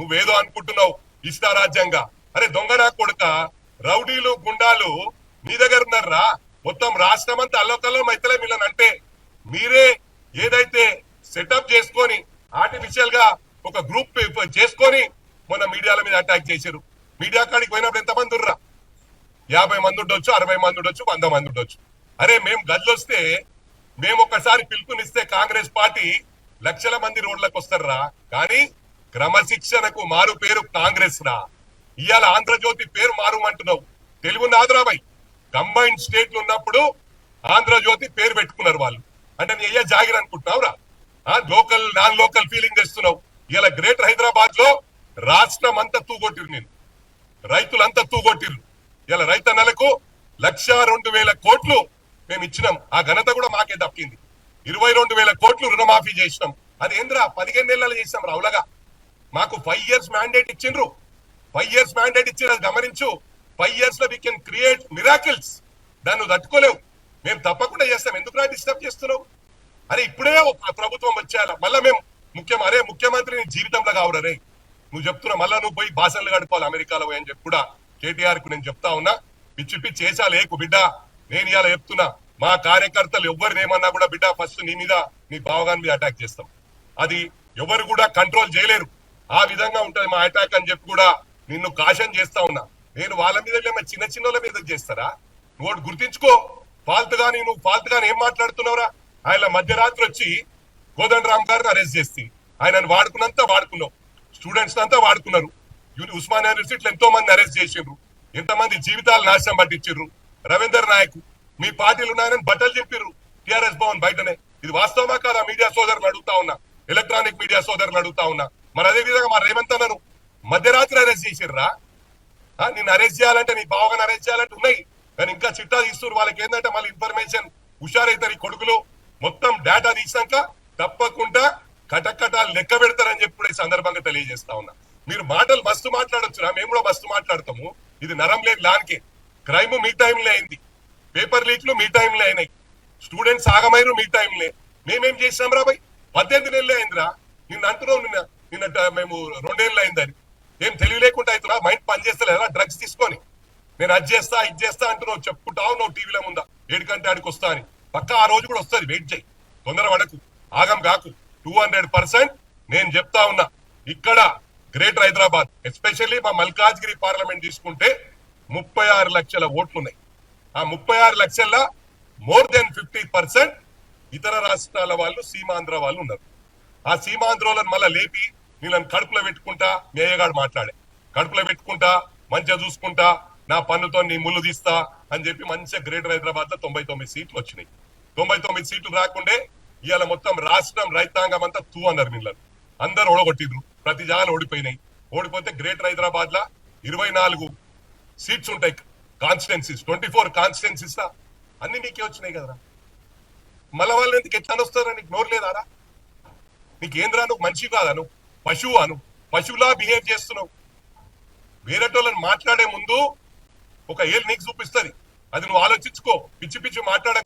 నువ్వేదో అనుకుంటున్నావు ఇష్టారాజ్యంగా అరే దొంగ నా కొడుక? రౌడీలు గుండాలు మీ దగ్గర ఉన్నారా? మొత్తం రాష్ట్రం అంతా అల్లకల్లో మైతలే మిల్లని అంటే మీరే ఏదైతే సెటప్ చేసుకొని ఆర్టిఫిషియల్గా ఒక గ్రూప్ చేసుకొని మొన్న మీడియాల మీద అటాక్ చేశారు. మీడియా కాడికి పోయినప్పుడు ఎంతమంది ఉర్రా? యాభై మంది ఉండొచ్చు అరవై మంది ఉండొచ్చు వంద మంది ఉండొచ్చు. అరే మేము గదిలొస్తే మేము ఒకసారి పిలుపునిస్తే కాంగ్రెస్ పార్టీ లక్షల మంది రోడ్లకు వస్తారా? కానీ క్రమశిక్షణకు మారు పేరు కాంగ్రెస్ రా ఇవాళ ఆంధ్రజ్యోతి పేరు మారుమంటున్నావు. తెలుగు నాదురాబాయ్ కంబైన్డ్ స్టేట్లు ఉన్నప్పుడు ఆంధ్రజ్యోతి పేరు పెట్టుకున్నారు వాళ్ళు. అంటే నీ అయ్యా జాగిర్ అనుకుంటున్నావురా? ఆ లోకల్ నాన్ లోకల్ ఫీలింగ్ తెస్తున్నావు. ఇలా గ్రేటర్ హైదరాబాద్లో రాష్ట్రం అంతా తూగొట్టిరు నేను. రైతులంతా తూగొట్టిర్రు ఇలా రైతన్నలకు లక్ష రెండు వేల కోట్లు మేము ఇచ్చినాం. ఆ ఘనత కూడా మాకే దక్కింది. ఇరవై రెండు వేల కోట్లు రుణమాఫీ చేసినాం. అది ఏంద్రా? పదిహేను నెలలు చేసినాం రావులగా మాకు ఫైవ్ ఇయర్స్ మ్యాండేట్ ఇచ్చిండ్రు. ఫైవ్ ఇయర్స్ మ్యాండేట్ ఇచ్చిన గమనించు. ఫైవ్ ఇయర్స్లో వీ కెన్ క్రియేట్ మిరాకిల్స్ దాన్ని నువ్వు తట్టుకోలేవు. మేము తప్పకుండా చేస్తాం. ఎందుకు డిస్టర్బ్ చేస్తున్నావు? అరే ఇప్పుడే ప్రభుత్వం వచ్చేయాల మళ్ళా మేము ముఖ్యం అరే ముఖ్యమంత్రి నీ జీవితంలో కావురా నువ్వు చెప్తున్నా మళ్ళా నువ్వు పోయి భాషలు గడపాలి అమెరికాలో పోయి అని చెప్పి కూడా కేటీఆర్కు నేను చెప్తా ఉన్నా. పిచ్చి పిచ్చి చేసా లేకు బిడ్డ. నేను ఇలా చెప్తున్నా. మా కార్యకర్తలు ఎవరిని ఏమన్నా కూడా బిడ్డ ఫస్ట్ నీ మీద నీ బావగాని మీద అటాక్ చేస్తాం. అది ఎవరు కూడా కంట్రోల్ చేయలేరు. ఆ విధంగా ఉంటుంది మా అటాక్ అని చెప్పి కూడా నిన్ను కాషన్ చేస్తా ఉన్నా. నేను వాళ్ళ మీద చిన్న చిన్న వాళ్ళ మీద చేస్తారా? నువ్వు గుర్తించుకో. ఫాల్త్ గాని నువ్వు ఫాల్త్ గాని ఏం మాట్లాడుతున్నావురా? ఆయన మధ్యరాత్రి వచ్చి కోదండరామ్ గారిని అరెస్ట్ చేసి ఆయనను వాడుకున్నంత వాడుకున్నావు. స్టూడెంట్స్ అంతా వాడుకున్నారు. యూని ఉస్మానియా యూనివర్సిటీలో ఎంతో మంది అరెస్ట్ చేసిండ్రు. ఎంతమంది జీవితాలు నాశనం పట్టించారు రవీందర్ నాయక్ మీ పార్టీలు ఉన్నాయని బట్టలు చింపిర్రు. టిఆర్ఎస్ భవన్ బయటనే. ఇది వాస్తవమా కాదా? మీడియా సోదరులు అడుగుతా ఉన్నా. ఎలక్ట్రానిక్ మీడియా సోదరులు అడుగుతా ఉన్నా. మరి అదే విధంగా మా రేవంత్ అన్నను మధ్యరాత్రి అరెస్ట్ చేసిర్రా? నిన్ను అరెస్ట్ చేయాలంటే నీ బావగాని అరెస్ట్ చేయాలంటే ఉన్నాయి. కానీ ఇంకా చిట్టా తీస్తున్నారు వాళ్ళకి ఏంటంటే మళ్ళీ ఇన్ఫర్మేషన్ హుషారైతారు ఈ కొడుకులు. మొత్తం డేటా తీసినాక తప్పకుండా కటకటాలు లెక్క పెడతారని చెప్పి కూడా ఈ సందర్భంగా తెలియజేస్తా ఉన్నా. మీరు మాటలు మస్తు మాట్లాడొచ్చురా? మేము కూడా మస్తు మాట్లాడతాము. ఇది నరం లేదు లాన్కే. క్రైమ్ మీ టైంలో అయింది. పేపర్ లీక్లు మీ టైంలో అయినాయి. స్టూడెంట్స్ ఆగమైరు మీ టైంలే. మేమేం చేసినాం రా భయ్ పద్దెనిమిది నెలలే అయిందిరా. నిన్న అంటున్నావు నిన్న. నిన్న మేము రెండేళ్ళు అయిందని ఏం తెలివి లేకుండా అవుతున్నా మైండ్ పని చేస్తలేదా డ్రగ్స్ తీసుకొని. నేను అది చేస్తా ఇది చేస్తా అంటున్నావు చెప్పుకుంటావు నువ్వు టీవీలో ముందా. ఏడు ఆడికి వస్తా అని. పక్క ఆ రోజు కూడా వస్తుంది వెయిట్ చేయి. తొందర పడకు. ఆగం కాకు. టూ హండ్రెడ్ పర్సెంట్ నేను చెప్తా ఉన్నా. ఇక్కడ గ్రేటర్ హైదరాబాద్ ఎస్పెషల్లీ మా మల్కాజ్గిరి పార్లమెంట్ తీసుకుంటే ముప్పై ఆరు లక్షల ఓట్లు ఉన్నాయి ఆ ముప్పై ఆరు లక్షల మోర్ దెన్ ఫిఫ్టీ పర్సెంట్ ఇతర రాష్ట్రాల వాళ్ళు సీమాంధ్ర వాళ్ళు ఉన్నారు. ఆ సీమాంధ్రలను మళ్ళీ లేపి నీళ్ళని కడుపులో పెట్టుకుంటా మీ అయ్యగాడు మాట్లాడే. కడుపులో పెట్టుకుంటా మంచిగా చూసుకుంటా నా పన్నుతో నీ ముళ్ళు తీస్తా అని చెప్పి మంచిగా గ్రేటర్ హైదరాబాద్లో తొంభై తొమ్మిది సీట్లు వచ్చినాయి. తొంభై తొమ్మిది సీట్లు రాకుండే ఇవాళ మొత్తం రాష్ట్రం రైతాంగం అంతా తూ అన్నారు నీళ్ళని అందరు ఓడగొట్టిండ్రు ప్రతి జాగాలు ఓడిపోయినాయి. ఓడిపోతే గ్రేటర్ హైదరాబాద్ లా ఇరవై నాలుగు సీట్స్ ఉంటాయి. కాన్స్టిట్యున్సీస్ ట్వంటీ ఫోర్ కాన్స్టిట్యున్సీస్ అన్ని నీకే వచ్చినాయి కదరా. మళ్ళా వాళ్ళు ఎందుకు ఎట్లా వస్తారా నీకు నోరు లేదారా? నీకు ఏంద్రా నువ్వు మంచి కాదా నువ్వు? పశువు అను పశువులా బిహేవ్ చేస్తున్నావు. వేరేటోళ్ళని మాట్లాడే ముందు ఒక ఏళ్ళు నీకు చూపిస్తుంది. అది నువ్వు ఆలోచించుకో. పిచ్చి పిచ్చి మాట్లాడే